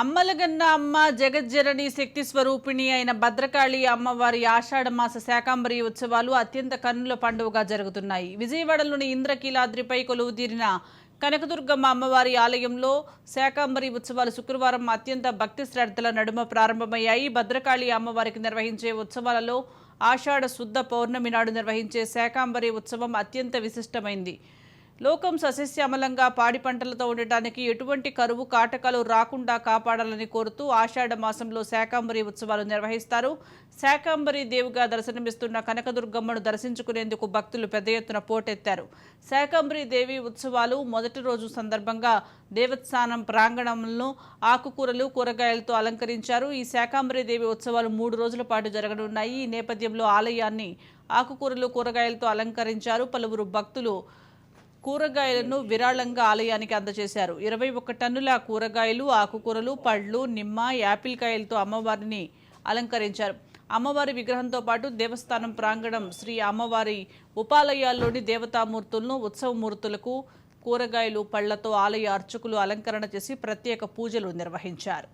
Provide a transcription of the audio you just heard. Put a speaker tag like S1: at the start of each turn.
S1: అమ్మలగన్న అమ్మ జగజ్జనని శక్తి స్వరూపిణి అయిన భద్రకాళి అమ్మవారి ఆషాఢ మాస శాకాంబరి ఉత్సవాలు అత్యంత కన్నుల పండుగగా జరుగుతున్నాయి. విజయవాడలోని ఇంద్రకీలాద్రిపై కొలువు తీరిన కనకదుర్గమ్మ అమ్మవారి ఆలయంలో శాకాంబరి ఉత్సవాలు శుక్రవారం అత్యంత భక్తి శ్రద్ధల నడుమ ప్రారంభమయ్యాయి. భద్రకాళి అమ్మవారికి నిర్వహించే ఉత్సవాలలో ఆషాఢ శుద్ధ పౌర్ణమి నాడు నిర్వహించే శాకాంబరి ఉత్సవం అత్యంత విశిష్టమైంది. లోకం సస్యశ్యామలంగా పాడి పంటలతో ఉండటానికి ఎటువంటి కరువు కాటకాలు రాకుండా కాపాడాలని కోరుతూ ఆషాఢ మాసంలో శాకాంబరి ఉత్సవాలు నిర్వహిస్తారు. శాకాంబరి దేవుగా దర్శనమిస్తున్న కనకదుర్గమ్మను దర్శించుకునేందుకు భక్తులు పెద్ద ఎత్తున పోటెత్తారు. శాకాంబరి దేవి ఉత్సవాలు మొదటి రోజు సందర్భంగా దేవస్థానం ప్రాంగణంలో ఆకుకూరలు కూరగాయలతో అలంకరించారు. ఈ శాకాంబరి దేవి ఉత్సవాలు మూడు రోజుల పాటు జరగనున్నాయి. ఈ నేపథ్యంలో ఆలయాన్ని ఆకుకూరలు కూరగాయలతో అలంకరించారు పలువురు భక్తులు. కూరగాయలను విరాళంగా ఆలయానికి అందజేశారు. ఇరవై ఒక టన్నుల కూరగాయలు ఆకుకూరలు పళ్ళు నిమ్మ యాపిల్ కాయలతో అమ్మవారిని అలంకరించారు. అమ్మవారి విగ్రహంతో పాటు దేవస్థానం ప్రాంగణం శ్రీ అమ్మవారి ఉపాలయాల్లోని దేవతామూర్తులను ఉత్సవమూర్తులకు కూరగాయలు పళ్ళతో ఆలయ అర్చకులు అలంకరణ చేసి ప్రత్యేక పూజలు నిర్వహించారు.